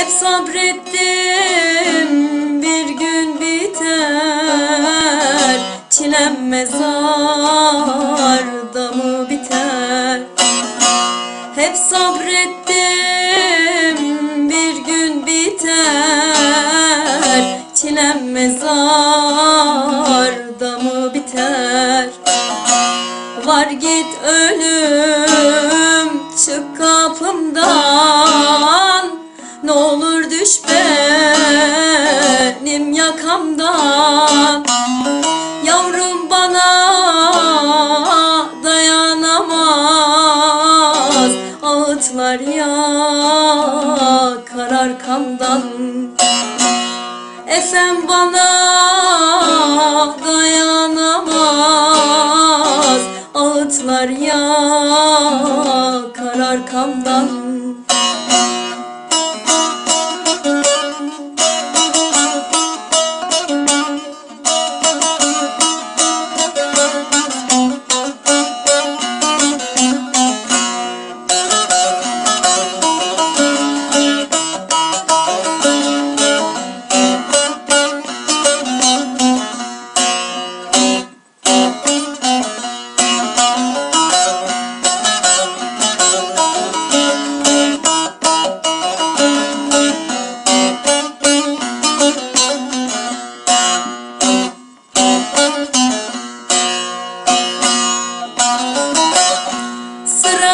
Hep sabrettim bir gün biter. Çilem mezarda mı biter? Hep sabrettim bir gün biter. Çilem mezarda mı biter? Var git ölüm arkamdan. Efem bana dayanamaz. Ağıtlar yakar arkamdan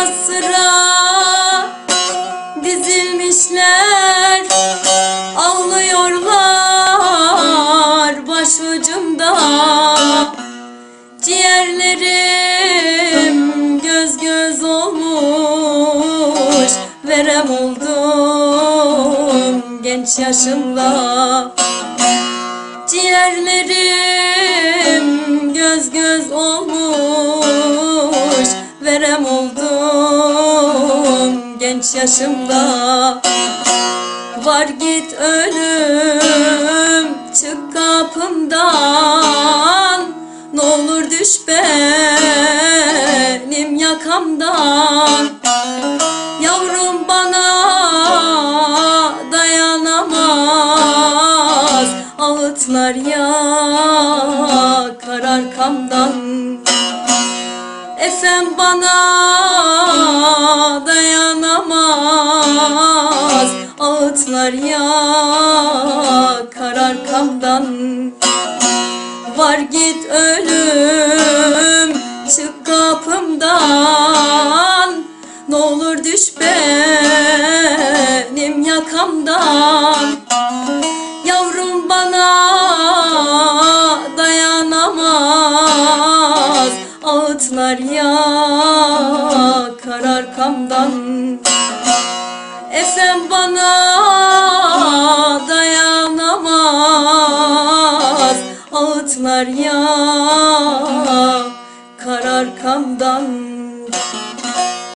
Sıra. Dizilmişler Ağlıyorlar başucumda. Ciğerlerim göz göz olmuş Verem oldum genç yaşımda. Ciğerlerim göz göz olmuş Verem oldum genç yaşımda. Var git ölüm çık kapımdan. Ne olur düş benim yakamdan. Yavrum bana dayanamaz. Ağıtlar yakar arkamdan. Efem bana Ağıtlar yakar arkamdan. Var git ölüm çık kapımdan. Ne olur düş benim yakamdan. Yavrum bana dayanamaz. Ağıtlar yakar arkamdan. Efem bana Ağıtlar yakar arkamdan